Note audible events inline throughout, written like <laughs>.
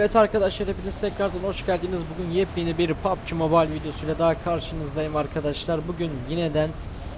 Evet arkadaşlar hepiniz tekrardan hoş geldiniz. Bugün yepyeni bir PUBG Mobile videosuyla daha karşınızdayım arkadaşlar. Bugün yineden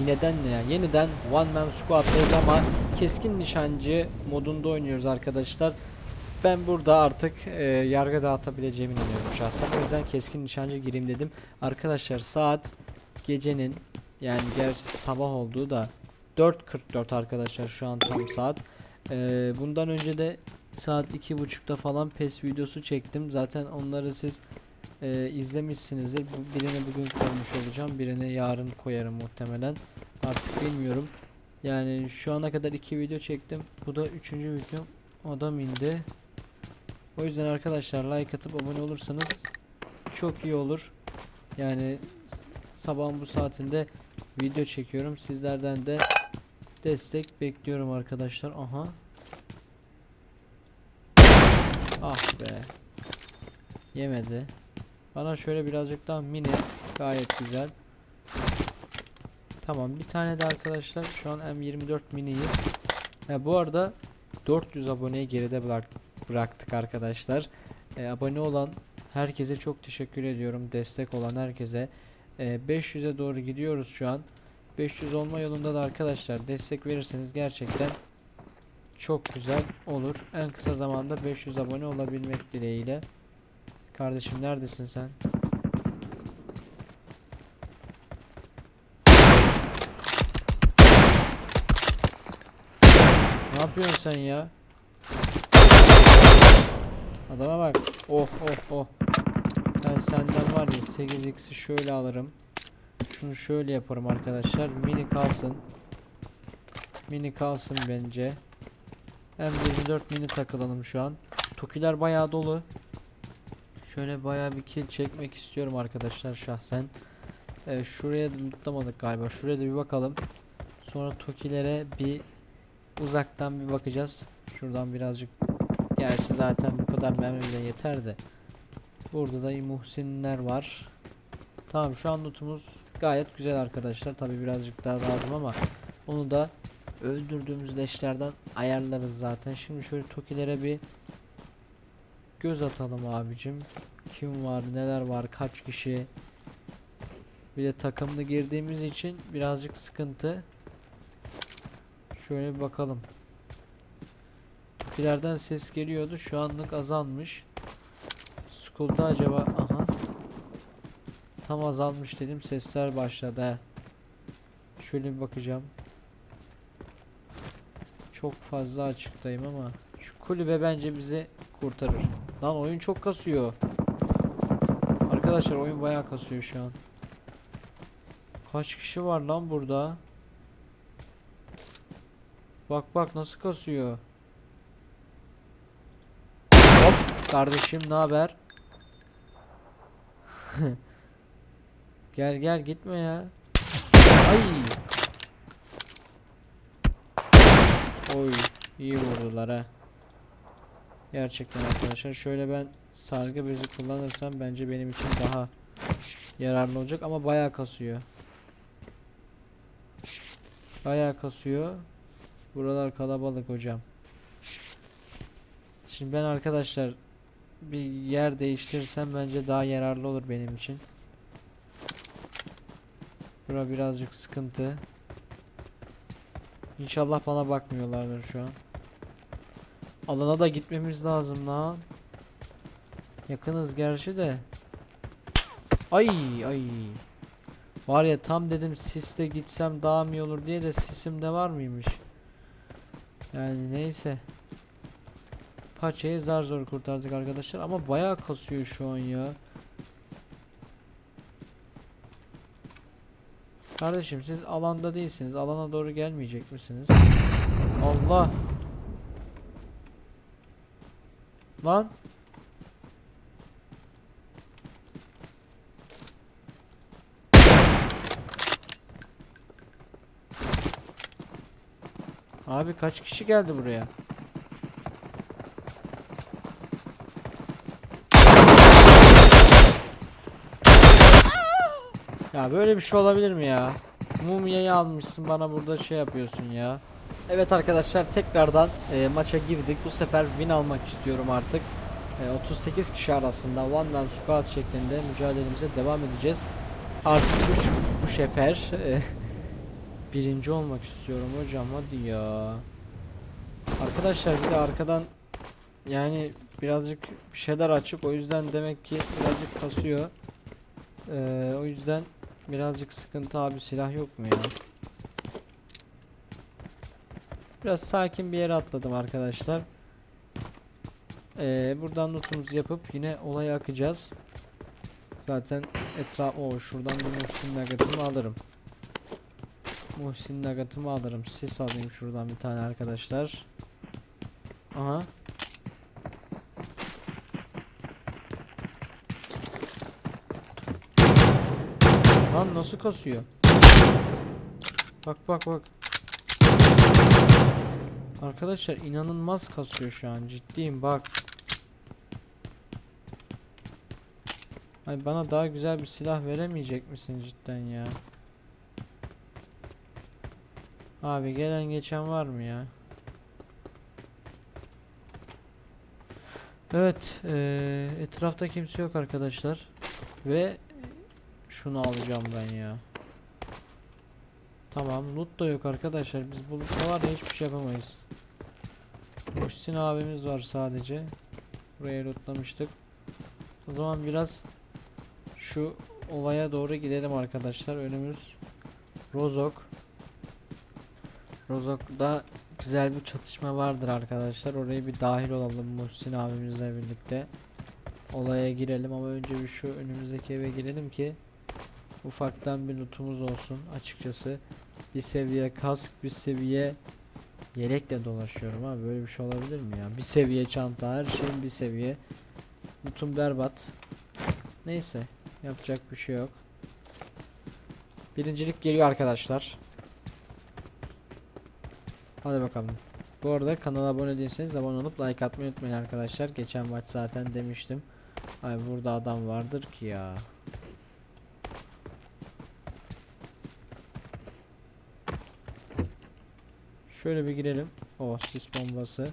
yineden ne ya? Yeniden One Man Squad'dayız ama keskin nişancı modunda oynuyoruz arkadaşlar. Ben burada artık e, yargı dağıtabileceğimi inanıyorum şahsen. O yüzden keskin nişancı gireyim dedim. Arkadaşlar saat gecenin yani gerçi sabah olduğu da 4.44 arkadaşlar şu an tam saat. E, bundan önce de saat iki buçukta falan PES videosu çektim. Zaten onları siz e, izlemişsinizdir. Birini bugün koymuş olacağım. Birini yarın koyarım muhtemelen. Artık bilmiyorum. Yani şu ana kadar iki video çektim. Bu da üçüncü video. Adam indi. O yüzden arkadaşlar like atıp abone olursanız çok iyi olur. Yani sabahın bu saatinde video çekiyorum. Sizlerden de destek bekliyorum arkadaşlar. Aha. Ah be. Yemedi. Bana şöyle birazcık daha mini gayet güzel. Tamam bir tane de arkadaşlar şu an M24 miniyiz. Ha, bu arada 400 aboneyi geride bırak bıraktık arkadaşlar. E, abone olan herkese çok teşekkür ediyorum. Destek olan herkese. E, 500'e doğru gidiyoruz şu an. 500 olma yolunda da arkadaşlar destek verirseniz gerçekten çok güzel olur. En kısa zamanda 500 abone olabilmek dileğiyle. Kardeşim neredesin sen? Ne yapıyorsun sen ya? Adama bak. Oh oh oh. Ben senden var ya 8x'i şöyle alırım. Şunu şöyle yaparım arkadaşlar. Mini kalsın. Mini kalsın bence. M24 mini takılalım şu an. Tokiler bayağı dolu. Şöyle bayağı bir kill çekmek istiyorum arkadaşlar şahsen. Evet, şuraya lootlamadık galiba. Şuraya da bir bakalım. Sonra Tokilere bir uzaktan bir bakacağız. Şuradan birazcık Gerçi zaten bu kadar mermi yeter de. Burada da Muhsinler var. Tamam şu an lootumuz gayet güzel arkadaşlar. Tabi birazcık daha lazım ama onu da öldürdüğümüz leşlerden ayarlarız zaten. Şimdi şöyle Tokilere bir göz atalım abicim. Kim var, neler var, kaç kişi. Bir de takımlı girdiğimiz için birazcık sıkıntı. Şöyle bir bakalım. Tokilerden ses geliyordu. Şu anlık azalmış. School'da acaba aha. Tam azalmış dedim. Sesler başladı. Şöyle bir bakacağım. Çok fazla açıktayım ama şu kulübe bence bizi kurtarır. Lan oyun çok kasıyor. Arkadaşlar oyun bayağı kasıyor şu an. Kaç kişi var lan burada? Bak bak nasıl kasıyor. Hop kardeşim ne haber? <laughs> gel gel gitme ya. Ay. Oy iyi vurdular ha. Gerçekten arkadaşlar şöyle ben sargı bezi kullanırsam bence benim için daha yararlı olacak ama bayağı kasıyor. Bayağı kasıyor. Buralar kalabalık hocam. Şimdi ben arkadaşlar bir yer değiştirirsem bence daha yararlı olur benim için. Bura birazcık sıkıntı. İnşallah bana bakmıyorlardır şu an. Alana da gitmemiz lazım lan. Yakınız gerçi de. Ay ay. Var ya tam dedim sisle gitsem daha mı olur diye de sisim de var mıymış? Yani neyse. Paçayı zar zor kurtardık arkadaşlar ama bayağı kasıyor şu an ya. Kardeşim siz alanda değilsiniz. Alana doğru gelmeyecek misiniz? Allah. Lan. Abi kaç kişi geldi buraya? Ya böyle bir şey olabilir mi ya? Mumyayı almışsın bana burada şey yapıyorsun ya. Evet arkadaşlar tekrardan e, maça girdik. Bu sefer win almak istiyorum artık. e, 38 kişi arasında one man squad şeklinde mücadelemize devam edeceğiz. Artık bu, bu sefer e, <laughs> birinci olmak istiyorum hocam hadi ya. Arkadaşlar bir de arkadan yani birazcık bir şeyler açık o yüzden demek ki birazcık kasıyor. Ee, o yüzden birazcık sıkıntı abi silah yok mu ya? Biraz sakin bir yere atladım arkadaşlar. Ee, buradan notumuzu yapıp yine olaya akacağız. Zaten etraf o şuradan bir Muhsin Nagat'ımı alırım. Muhsin Nagat'ımı alırım. Sis alayım şuradan bir tane arkadaşlar. Aha. Lan nasıl kasıyor? Bak bak bak. Arkadaşlar inanılmaz kasıyor şu an ciddiyim bak. Ay bana daha güzel bir silah veremeyecek misin cidden ya? Abi gelen geçen var mı ya? Evet, eee, etrafta kimse yok arkadaşlar. Ve şunu alacağım ben ya. Tamam, loot da yok arkadaşlar. Biz bu lootla var ya hiçbir şey yapamayız. Muhsin abimiz var sadece. Buraya lootlamıştık. O zaman biraz şu olaya doğru gidelim arkadaşlar. Önümüz Rozok. Rozok'da güzel bir çatışma vardır arkadaşlar. Oraya bir dahil olalım Muhsin abimizle birlikte. Olaya girelim ama önce bir şu önümüzdeki eve girelim ki ufaktan bir lootumuz olsun açıkçası. Bir seviye kask, bir seviye yelekle dolaşıyorum abi. Böyle bir şey olabilir mi ya? Bir seviye çanta, her şeyin bir seviye. Lootum berbat. Neyse, yapacak bir şey yok. Birincilik geliyor arkadaşlar. Hadi bakalım. Bu arada kanala abone değilseniz abone olup like atmayı unutmayın arkadaşlar. Geçen maç zaten demiştim. Ay burada adam vardır ki ya. Şöyle bir girelim. O sis bombası.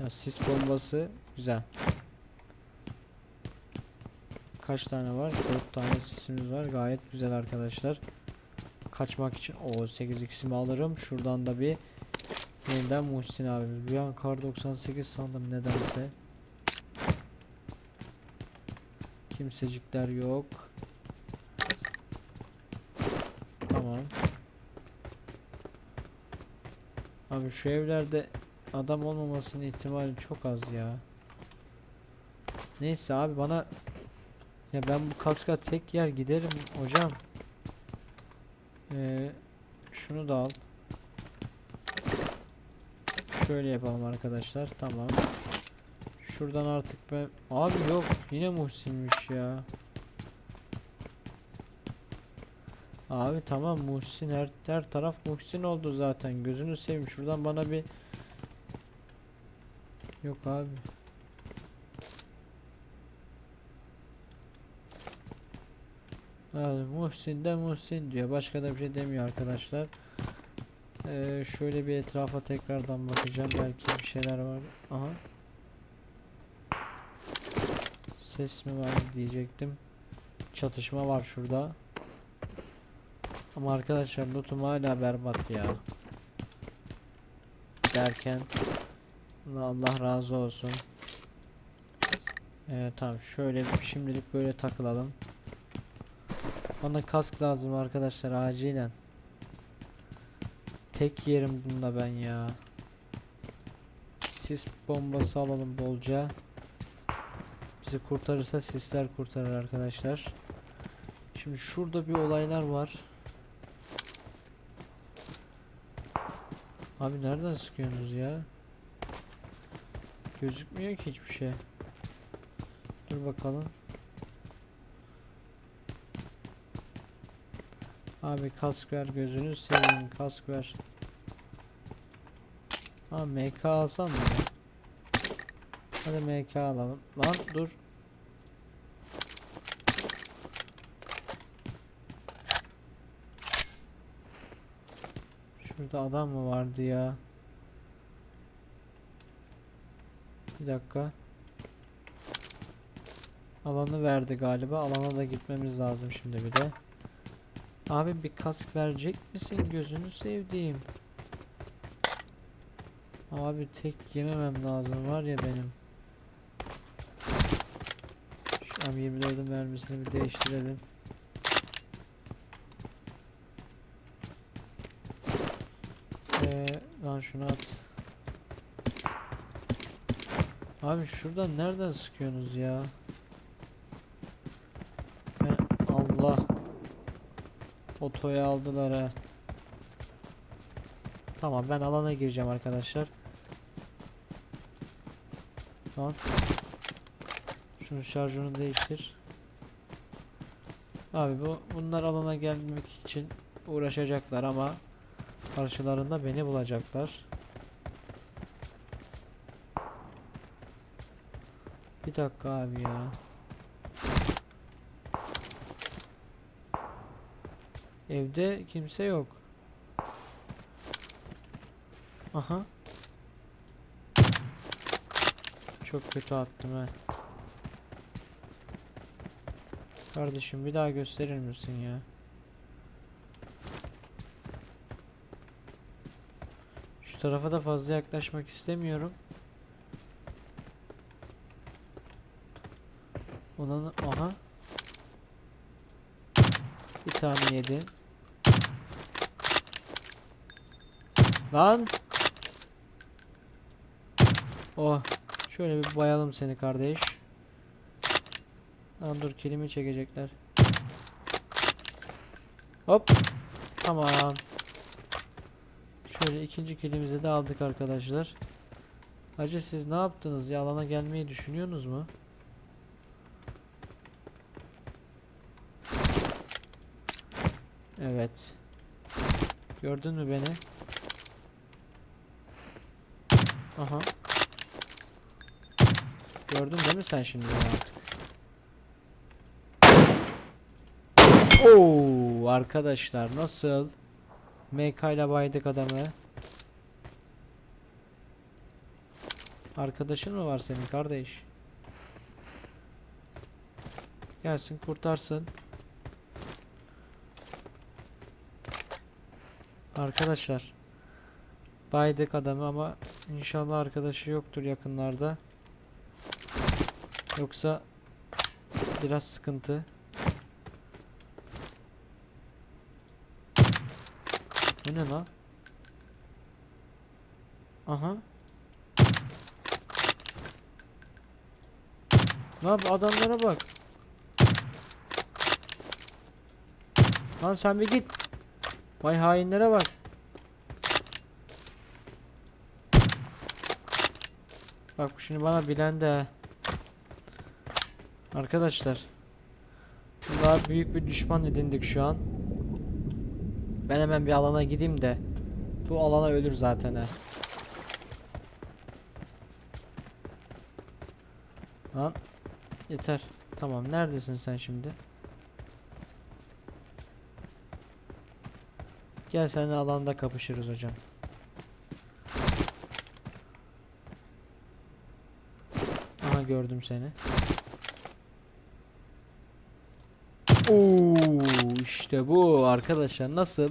Ya sis bombası güzel. Kaç tane var? 4 tane sisimiz var. Gayet güzel arkadaşlar. Kaçmak için o 8x'imi alırım. Şuradan da bir yeniden Muhsin abimiz. Bir an kar 98 sandım nedense. Kimsecikler yok. Tamam. Abi şu evlerde adam olmamasının ihtimali çok az ya. Neyse abi bana ya ben bu kaska tek yer giderim hocam. Ee, şunu da al. Şöyle yapalım arkadaşlar. Tamam. Şuradan artık ben abi yok yine Muhsin'miş ya. Abi tamam Muhsin her, her taraf Muhsin oldu zaten. Gözünü seveyim şuradan bana bir Yok abi. Abi Muhsin de Muhsin diyor. Başka da bir şey demiyor arkadaşlar. Ee, şöyle bir etrafa tekrardan bakacağım. Belki bir şeyler var. Aha. Ses mi var diyecektim. Çatışma var şurada. Ama arkadaşlar lootum hala berbat ya. Derken Allah, razı olsun. Evet tamam şöyle şimdilik böyle takılalım. Bana kask lazım arkadaşlar acilen. Tek yerim bunda ben ya. Sis bombası alalım bolca. Bizi kurtarırsa sisler kurtarır arkadaşlar. Şimdi şurada bir olaylar var. Abi nereden sıkıyorsunuz ya? Gözükmüyor ki hiçbir şey. Dur bakalım. Abi kask ver gözünü seveyim kask ver. Ha MK alsam mı? Hadi MK alalım. Lan dur. Şurada adam mı vardı ya? Bir dakika. Alanı verdi galiba. Alana da gitmemiz lazım şimdi bir de. Abi bir kask verecek misin? Gözünü sevdiğim. Abi tek yememem lazım var ya benim. Şu M24'ün mermisini bir değiştirelim. Ee, lan şunu at. Abi şuradan nereden sıkıyorsunuz ya? Ben Allah. Otoya aldılar ha. Tamam ben alana gireceğim arkadaşlar. Lan. Şunun şarjını değiştir. Abi bu bunlar alana gelmek için uğraşacaklar ama karşılarında beni bulacaklar. Bir dakika abi ya. Evde kimse yok. Aha. Çok kötü attım he. Kardeşim bir daha gösterir misin ya? Tarafa da fazla yaklaşmak istemiyorum. Ona aha. Bir tane yedi. Lan. Oh. Şöyle bir bayalım seni kardeş. Lan dur kilimi çekecekler. Hop. Tamam. Şöyle ikinci kilimizi de aldık arkadaşlar. Hacı siz ne yaptınız ya? Alana gelmeyi düşünüyorsunuz mu? Evet. Gördün mü beni? Aha. Gördün değil mi sen şimdi artık? Oo arkadaşlar nasıl? MK ile baydık adamı. Arkadaşın mı var senin kardeş? Gelsin kurtarsın. Arkadaşlar baydık adamı ama inşallah arkadaşı yoktur yakınlarda. Yoksa biraz sıkıntı. Bu ne la? Aha. Ne yap adamlara bak. Lan sen bir git. Vay hainlere bak. Bak şimdi bana bilen de. Arkadaşlar. Daha büyük bir düşman edindik şu an. Ben hemen bir alana gideyim de. Bu alana ölür zaten ha. Lan. Yeter. Tamam neredesin sen şimdi? Gel seninle alanda kapışırız hocam. Aha gördüm seni. Oo işte bu arkadaşlar nasıl?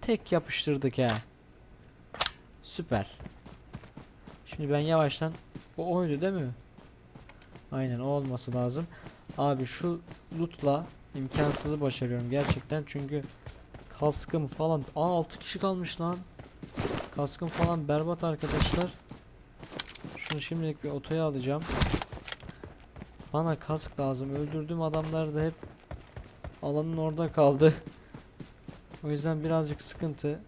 Tek yapıştırdık ha. Süper. Şimdi ben yavaştan o oydu değil mi? Aynen o olması lazım. Abi şu lootla imkansızı başarıyorum gerçekten çünkü kaskım falan Aa 6 kişi kalmış lan. Kaskım falan berbat arkadaşlar. Şunu şimdilik bir otoya alacağım. Bana kask lazım. Öldürdüğüm adamlar da hep alanın orada kaldı. O yüzden birazcık sıkıntı.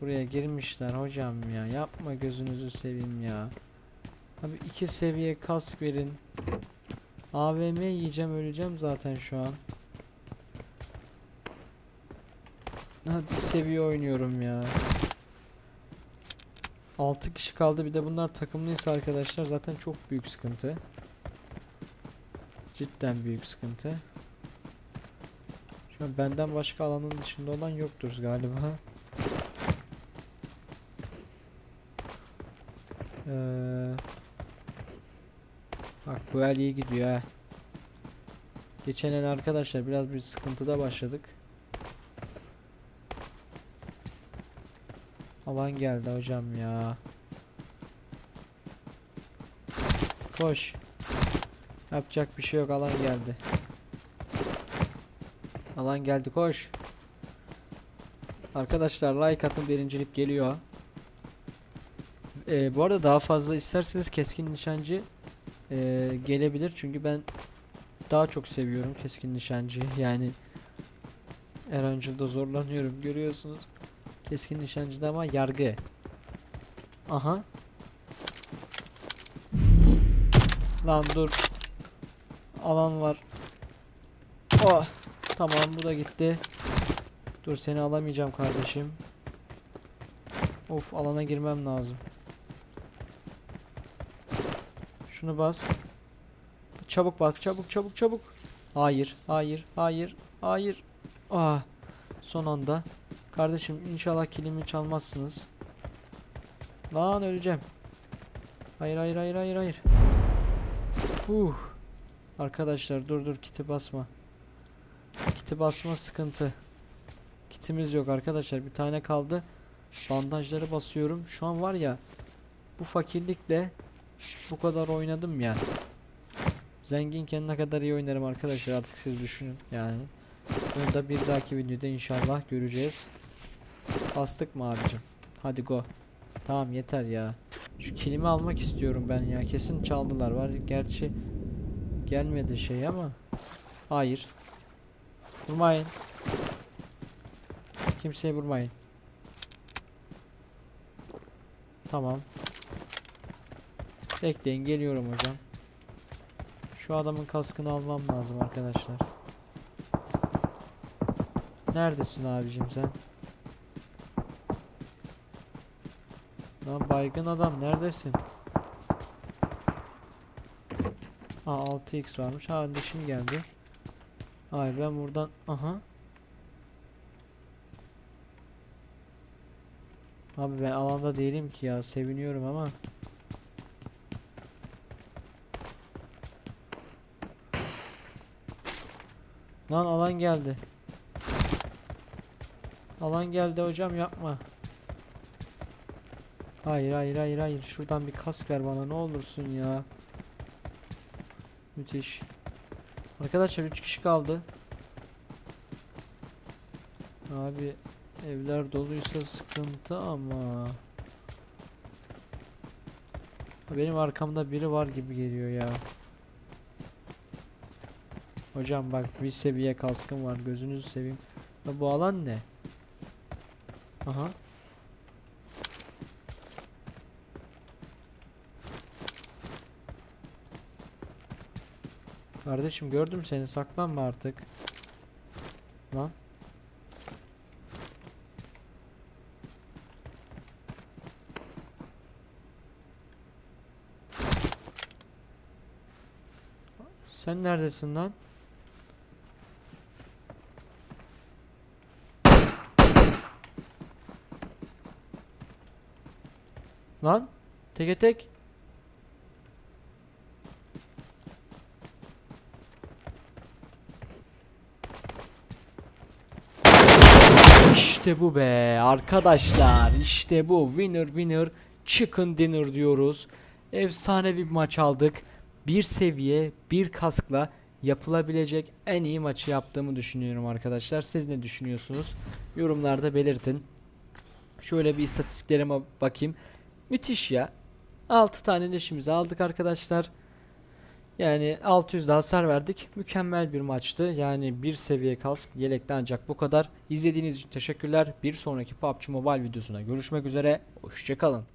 Buraya girmişler hocam ya. Yapma gözünüzü seveyim ya. Abi iki seviye kask verin. AVM yiyeceğim öleceğim zaten şu an. Ha bir seviye oynuyorum ya. 6 kişi kaldı bir de bunlar takımlıysa arkadaşlar zaten çok büyük sıkıntı. Cidden büyük sıkıntı. An benden başka alanın dışında olan yoktur galiba. Ee, bak Bu el iyi gidiyor ha. Geçen el arkadaşlar biraz bir sıkıntıda başladık. Alan geldi hocam ya. Koş. Yapacak bir şey yok alan geldi. Alan geldi koş. Arkadaşlar like atın birincilik geliyor. Ee, bu arada daha fazla isterseniz keskin nişancı ee, gelebilir. Çünkü ben daha çok seviyorum keskin nişancıyı <laughs> yani Erangel'da zorlanıyorum görüyorsunuz. Keskin nişancıda ama yargı. Aha. Lan dur. Alan var. Oh tamam bu da gitti dur seni alamayacağım kardeşim of alana girmem lazım şunu bas Çabuk bas çabuk çabuk çabuk. Hayır hayır hayır hayır. Ah son anda. Kardeşim inşallah kilimi çalmazsınız. Lan öleceğim. Hayır hayır hayır hayır hayır. Uh. Arkadaşlar dur dur kiti basma. Kiti basma sıkıntı. Kitimiz yok arkadaşlar bir tane kaldı. Bandajları basıyorum. Şu an var ya bu fakirlikle bu kadar oynadım ya. Zenginken ne kadar iyi oynarım arkadaşlar artık siz düşünün yani. Bunu da bir dahaki videoda inşallah göreceğiz. Bastık mı abicim? Hadi go. Tamam yeter ya. Şu kilimi almak istiyorum ben ya. Kesin çaldılar var. Gerçi gelmedi şey ama. Hayır. Vurmayın. Kimseye vurmayın. Tamam. Bekleyin geliyorum hocam. Şu adamın kaskını almam lazım arkadaşlar. Neredesin abicim sen? Lan baygın adam neredesin? Ha 6x varmış. Ha dişim geldi. Ay ben buradan aha. Abi ben alanda değilim ki ya seviniyorum ama. Lan alan geldi. Alan geldi hocam yapma. Hayır hayır hayır hayır. Şuradan bir kask ver bana ne olursun ya. Müthiş. Arkadaşlar 3 kişi kaldı. Abi evler doluysa sıkıntı ama. Benim arkamda biri var gibi geliyor ya. Hocam bak bir seviye kaskım var gözünüzü seveyim. Ya bu alan ne? Aha. Kardeşim gördüm seni saklanma artık. Lan. Sen neredesin lan? Lan teke tek. İşte bu be arkadaşlar işte bu winner winner chicken dinner diyoruz. Efsane bir maç aldık. Bir seviye bir kaskla yapılabilecek en iyi maçı yaptığımı düşünüyorum arkadaşlar. Siz ne düşünüyorsunuz? Yorumlarda belirtin. Şöyle bir istatistiklerime bakayım. Müthiş ya. 6 tane leşimizi aldık arkadaşlar. Yani 600 daha hasar verdik. Mükemmel bir maçtı. Yani bir seviye kask yelekte ancak bu kadar. İzlediğiniz için teşekkürler. Bir sonraki PUBG Mobile videosuna görüşmek üzere. Hoşçakalın.